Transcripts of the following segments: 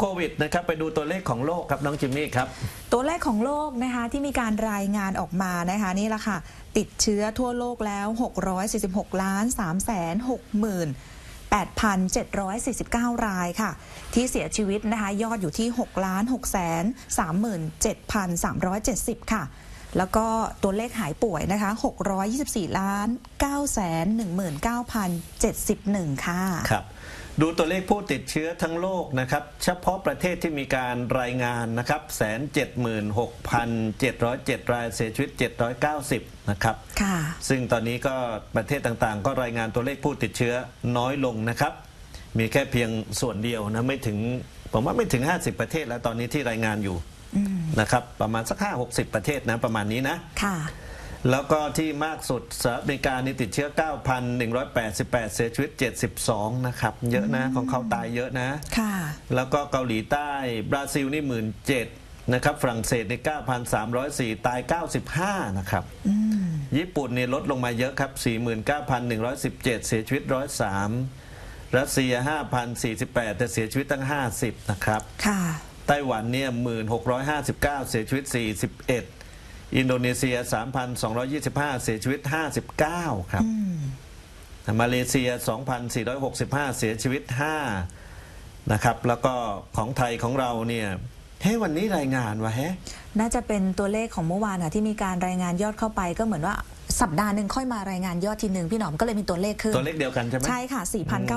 โควิดนะครับไปดูตัวเลขของโลกครับน้องจิมมี่ครับ ตัวเลขของโลกนะคะที่มีการรายงานออกมานะคะนี่แหละค่ะ ติดเชื้อทั่วโลกแล้ว 646ล้าน3แสน6หมื่น8,749 รายค่ะ ที่เสียชีวิตนะคะยอดอยู่ที่ 6 ล้าน6แสน37,370 ค่ะ แล้วก็ตัวเลขหายป่วยนะคะ 624 ล้าน9แสน19,071 ค่ะ ครับ ดูตัวเลขผู้ติดเชื้อทั้งโลกนะครับ เฉพาะประเทศที่มีการรายงานนะครับแสนเจ็ดหมื่นหกพันเจ็ดร้อยเจ็ดรายเสียชีวิตเจ็ดร้อยเก้าสิบนะครับค่ะซึ่งตอนนี้ก็ประเทศต่างๆ ก็รายงานตัวเลขผู้ติดเชื้อน้อยลงนะครับ มีแค่เพียงส่วนเดียวนะไม่ถึงผมว่าไม่ถึง 50 ประเทศแล้วตอนนี้ที่รายงานอยู่นะครับ ประมาณสักห้าหกสิบประเทศนะประมาณนี้นะค่ะ แล้วก็ที่มากสุดสหรัฐอเมริกานี่ติดเชื้อ 9,188 เสียชีวิต 72 นะครับ เยอะนะของเขาตายเยอะนะ ค่ะ แล้วก็เกาหลีใต้ บราซิลนี่17,000นะครับ ฝรั่งเศสใน 9,304 ตาย 95 นะครับ ญี่ปุ่นเนี่ยลดลงมาเยอะครับ 49,117 เสียชีวิต 103 รัสเซีย 5,048 แต่เสียชีวิตตั้ง 50 นะครับ ค่ะ ไต้หวันเนี่ย 1,659 เสียชีวิต 41 อินโดนีเซีย 3,225 เสียชีวิต 59 ครับ มาเลเซีย 2,465 เสียชีวิต 5 นะครับ แล้วก็ของไทยของเราเนี่ยเฮ้ยวันนี้รายงานวะแฮะน่าจะเป็นตัวเลขของเมื่อวานค่ะที่มีการรายงานยอดเข้าไปก็เหมือนว่าสัปดาห์หนึ่งค่อยมารายงานยอดทีหนึ่งพี่หนอมก็เลยมีตัวเลขขึ้น ตัวเลขเดียวกันใช่ไหมใช่ค่ะ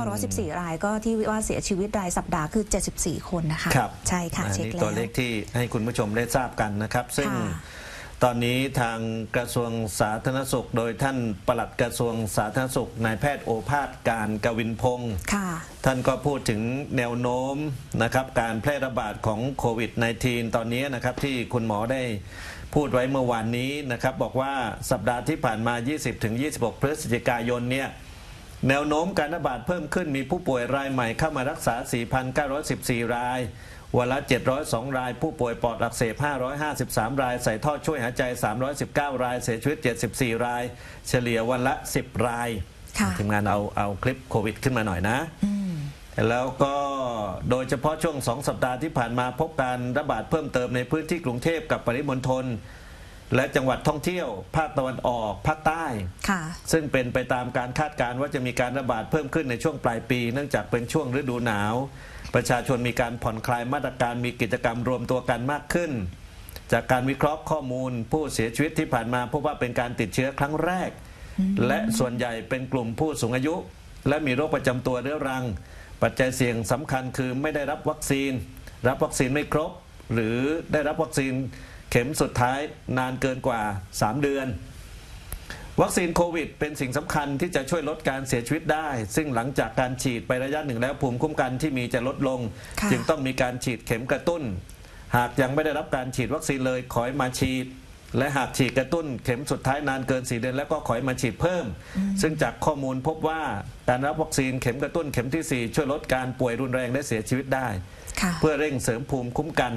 4,914 รายก็ที่ว่าเสียชีวิตรายสัปดาห์คือ 74 คนนะคะครับใช่ค่ะอันเช็คนี้แล้วตัวเลขที่ให้คุณผู้ชมได้ทราบกันนะครับ ซึ่งค่ะ ตอนนี้ทางกระทรวงสาธารณสุข โดยท่านปลัดกระทรวงสาธารณสุขนายแพทย์โอภาสการกวินพงศ์ค่ะท่านก็พูดถึงแนวโน้มนะครับการแพร่ระบาดของโควิด -19 ตอนนี้นะครับที่คุณหมอได้พูดไว้เมื่อวานนี้นะครับบอกว่าสัปดาห์ที่ผ่านมา 20-26 พฤศจิกายนเนี่ยแนวโน้มการระบาดเพิ่มขึ้นมีผู้ป่วยรายใหม่เข้ามารักษา 4,914 ราย วันละ 702 ราย ผู้ป่วยปอดอักเสบ 553 ราย ใส่ท่อช่วยหายใจ 319 ราย เสียชีวิต 74 ราย เฉลี่ยวันละ 10 รายค่ะทีมงานเอาเอาคลิปโควิดขึ้นมาหน่อยนะแล้วก็โดยเฉพาะช่วงสองสัปดาห์ที่ผ่านมาพบการระบาดเพิ่มเติมในพื้นที่กรุงเทพกับปริมณฑล และจังหวัดท่องเที่ยว ภาคตะวันออก ภาคใต้ ค่ะ ซึ่งเป็นไปตามการคาดการณ์ว่าจะมีการระบาดเพิ่มขึ้นในช่วงปลายปี เนื่องจากเป็นช่วงฤดูหนาว ประชาชนมีการผ่อนคลายมาตรการมีกิจกรรมรวมตัวกันมากขึ้น จากการวิเคราะห์ข้อมูล ผู้เสียชีวิตที่ผ่านมาพบว่าเป็นการติดเชื้อครั้งแรก และส่วนใหญ่เป็นกลุ่มผู้สูงอายุ และมีโรคประจำตัวเรื้อรัง ปัจจัยเสี่ยงสำคัญคือไม่ได้รับวัคซีน รับวัคซีนไม่ครบ หรือได้รับวัคซีน เข็มสุดท้ายนานเกินกว่า 3 เดือน วัคซีนโควิด เป็นสิ่งสำคัญที่จะช่วยลดการเสียชีวิตได้ ซึ่งหลังจากการฉีดไประยะหนึ่งแล้วภูมิคุ้มกันที่มีจะลดลงค่ะจึงต้องมีการฉีดเข็มกระตุ้น หากยังไม่ได้รับการฉีดวัคซีนเลยขอให้มาฉีดและหากฉีดกระตุ้นเข็มสุดท้ายนานเกิน 4 เดือนแล้วก็ขอให้มาฉีดเพิ่ม ซึ่งจากข้อมูลพบว่าการรับวัคซีนเข็มกระตุ้นเข็มทีสี่4 ช่วยลดการป่วยรุนแรงและเสียชีวิตได้ค่ะเพื่อเร่งเสริมภูมิคุ้มกัน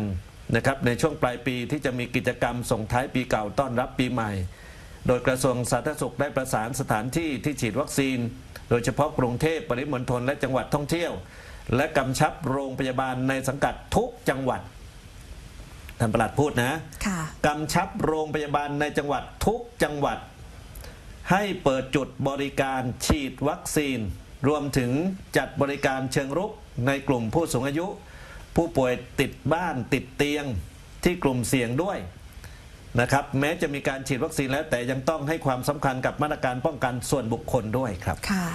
นะครับในช่วงปลายปีที่จะมีกิจกรรมส่งท้ายปีเก่าต้อนรับปีใหม่ โดยกระทรวงสาธารณสุขได้ประสานสถานที่ที่ฉีดวัคซีน โดยเฉพาะกรุงเทพปริมณฑลและจังหวัดท่องเที่ยว และกำชับโรงพยาบาลในสังกัดทุกจังหวัดท่านประหลัดพูดนะค่ะกำชับโรงพยาบาลในจังหวัดทุกจังหวัด ให้เปิดจุดบริการฉีดวัคซีน รวมถึงจัดบริการเชิงรุกในกลุ่มผู้สูงอายุ ผู้ป่วยติดบ้านติดเตียงที่กลุ่มเสี่ยงด้วย นะครับแม้จะมีการฉีดวัคซีนแล้ว แต่ยังต้องให้ความสำคัญกับมาตรการป้องกันส่วนบุคคลด้วยครับค่ะ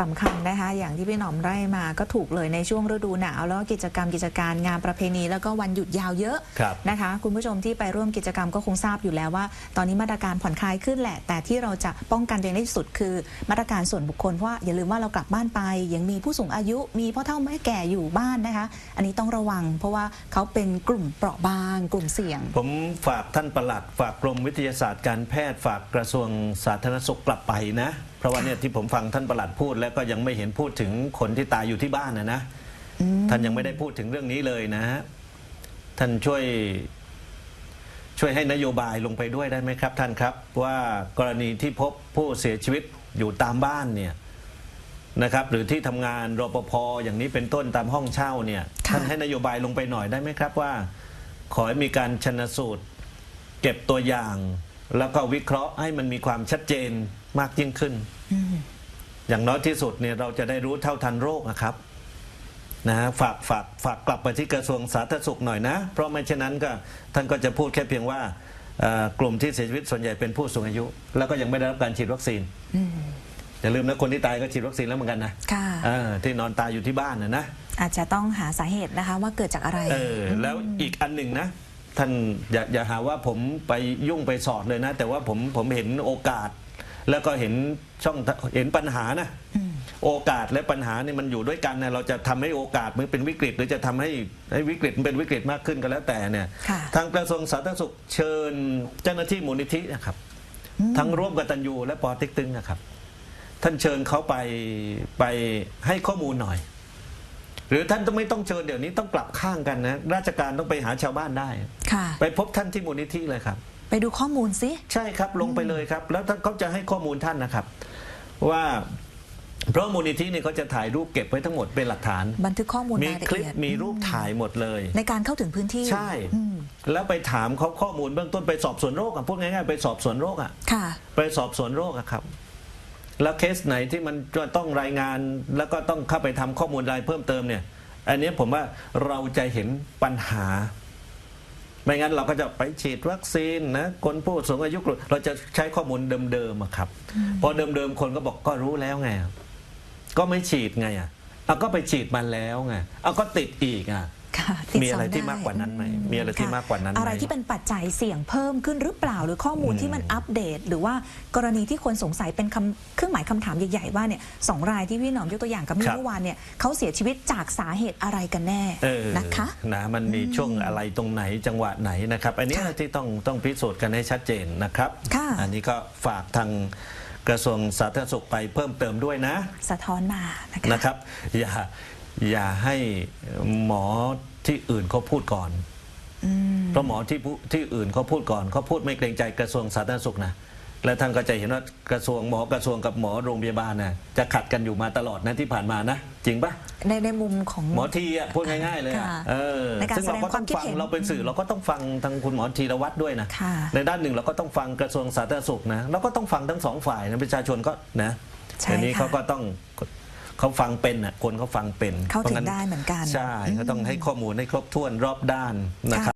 สำคัญนะคะ อย่างที่พี่หนอมไล่มาก็ถูกเลยในช่วงฤดูหนาว แล้วก็กิจกรรมกิจการงานประเพณี แล้วก็วันหยุดยาวเยอะครับนะคะ คุณผู้ชมที่ไปร่วมกิจกรรมก็คงทราบอยู่แล้วว่า ตอนนี้มาตรการผ่อนคลายขึ้นแหละ แต่ที่เราจะป้องกันตัวเองได้ที่สุดคือ มาตรการส่วนบุคคลเพราะว่าอย่าลืมว่าเรากลับบ้านไปยังมีผู้สูงอายุ มีพ่อเฒ่าแม่แก่อยู่บ้านนะคะ อันนี้ต้องระวัง เพราะว่าเขาเป็นกลุ่มเปราะบาง กลุ่มเสี่ยง ผมฝากท่านประหลัดฝากกรมวิทยาศาสตร์การแพทย์ฝากกระทรวงสาธารณสุขกลับไปนะ เพราะว่าเนี่ยที่ผมฟังท่านประหลัดพูด แล้วก็ยังไม่เห็นพูดถึงคนที่ตายอยู่ที่บ้านนะนะท่านยังไม่ได้พูดถึงเรื่องนี้เลยนะฮะท่านช่วยช่วยให้นโยบายลงไปด้วยได้ไหมครับท่านครับ ว่ากรณีที่พบผู้เสียชีวิตอยู่ตามบ้านเนี่ยนะครับ หรือที่ทำงานรปภอย่างนี้เป็นต้นตามห้องเช่าเนี่ยค่ะท่านให้นโยบายลงไปหน่อยได้ไหมครับว่า ขอให้มีการชนสูตร เก็บตัวอย่าง แล้วก็วิเคราะห์ให้มันมีความชัดเจนมากยิ่งขึ้นอืมอย่างน้อยที่สุดเนี่ยเราจะได้รู้เท่าทันโรคนะครับนะฮะฝากฝากฝากกลับไปที่กระทรวงสาธารณสุขหน่อยนะ เพราะไม่เช่นนั้นก็ท่านก็จะพูดแค่เพียงว่าเอ่อกลุ่มที่เสียชีวิตส่วนใหญ่เป็นผู้สูงอายุ แล้วก็ยังไม่ได้รับการฉีดวัคซีนอืมอย่าลืมนะคนที่ตายก็ฉีดวัคซีนแล้วเหมือนกันนะค่ะเออที่นอนตายอยู่ที่บ้านนะนะอาจจะต้องหาสาเหตุนะคะว่าเกิดจากอะไรเออแล้วอีกอันหนึ่งนะ ท่านอย่าอย่าหาว่าผมไปยุ่งไปสอดเลยนะ แต่ว่าผมผมเห็นโอกาส แล้วก็เห็นช่องเห็นปัญหานะอืมโอกาสและปัญหานี่มันอยู่ด้วยกันนะเราจะทำให้โอกาสมันเป็นวิกฤต หรือจะทำให้ให้วิกฤตมันเป็นวิกฤตมากขึ้นก็แล้วแต่เนี่ยค่ะทางกระทรวงสาธารณสุขเชิญเจ้าหน้าที่มูลนิธินะครับ ทั้งร่วมกับตันยูและปอเต็กตึงนะครับ ท่านเชิญเขาไปไปให้ข้อมูลหน่อย หรือท่านต้องไม่ต้องเชิญเดี๋ยวนี้ต้องกลับข้างกันนะ ราชการต้องไปหาชาวบ้านได้ ค่ะ ไปพบท่านที่มูลนิธิเลยครับ ไปดูข้อมูลสิ ใช่ครับลงไปเลยครับ แล้วท่านเขาจะให้ข้อมูลท่านนะครับ ว่าเพราะมูลนิธิเนี่ยเขาจะถ่ายรูปเก็บไว้ทั้งหมดเป็นหลักฐาน บันทึกข้อมูลมีรายละคลิปเอียดมีรูปถ่ายหมดเลย ในการเข้าถึงพื้นที่ใช่ อืมแล้วไปถามเขาข้อมูลเบื้องต้นไปสอบสวนโรคอะพูดง่ายๆไปสอบสวนโรคอะค่ะ ไปสอบสวนโรคอะครับ แล้วเคสไหนที่มันจะต้องรายงานแล้วก็ต้องเข้าไปทำข้อมูลรายเพิ่มเติมเนี่ย อันนี้ผมว่าเราจะเห็นปัญหา ไม่งั้นเราก็จะไปฉีดวัคซีนนะคนผู้สูงอายุกลุ่มเราจะใช้ข้อมูลเดิมๆอะครับ พอเดิมๆคนก็บอกก็รู้แล้วไง ก็ไม่ฉีดไงอะเอาก็ไปฉีดมาแล้วไงเอาก็ติดอีกอะ ค่ะติดมีอะไรซ้ำที่ด้ มากกว่านั้นไหมอืมีอะไรที่ค่มากกว่านั้นไหม อะไรที่เป็นปัจจัยเสี่ยงเพิ่มขึ้นหรือเปล่า หรือข้อมูลอืมที่มันอัปเดต หรือว่ากรณีที่คนสงสัยเป็นคำเครื่องหมายคำถามใหญ่ ๆ ว่าเนี่ยสองรายที่พี่หนอมยกตัวอย่างกับมี่ครับเมื่อวานเนี่ยเขาเสียชีวิตจากสาเหตุอะไรกันแน่เออนะคะ นะมันมีช่วงอะไรตรงไหนจังหวะไหนนะครับ อันนี้ค่ะที่ต้องต้องพิสูจน์กันให้ชัดเจนนะครับ ค่ะ อันนี้ก็ฝากทางกระทรวงสาธารณสุขไปเพิ่มเติมด้วยนะ สะท้อนมานะคะ นะครับอย่าอย่าให้หมอ ที่อื่นเขาพูดก่อนอืมเพราะหมอที่ผู้ที่อื่นเขาพูดก่อนเขาพูดไม่เกรงใจกระทรวงสาธารณสุขนะและท่านก็จะเห็นว่ากระทรวงหมอกระทรวงกับหมอโรงพยาบาลนะจะขัดกันอยู่มาตลอดนะที่ผ่านมานะ จริงปะในในมุมของหมอทีอะพูดง่ายๆเลยอะค่ะเออในการซึ่งเราก็ต้องแสดงความคิดฟังเห็นเราเป็นสื่อเราก็ต้องฟังทางคุณหมอธีรวัตรด้วยนะค่ะในด้านหนึ่งเราก็ต้องฟังกระทรวงสาธารณสุขนะเราก็ต้องฟังทั้งสองฝ่ายนะประชาชนก็นะใช่แต่นี้ค่ะเขาก็ต้อง เขาฟังเป็นอะคนเขาฟังเป็นเข้าถึงพระงั้นได้เหมือนกัน ใช่เขาต้องให้ข้อมูลให้ครบถ้วนรอบด้านนะครับ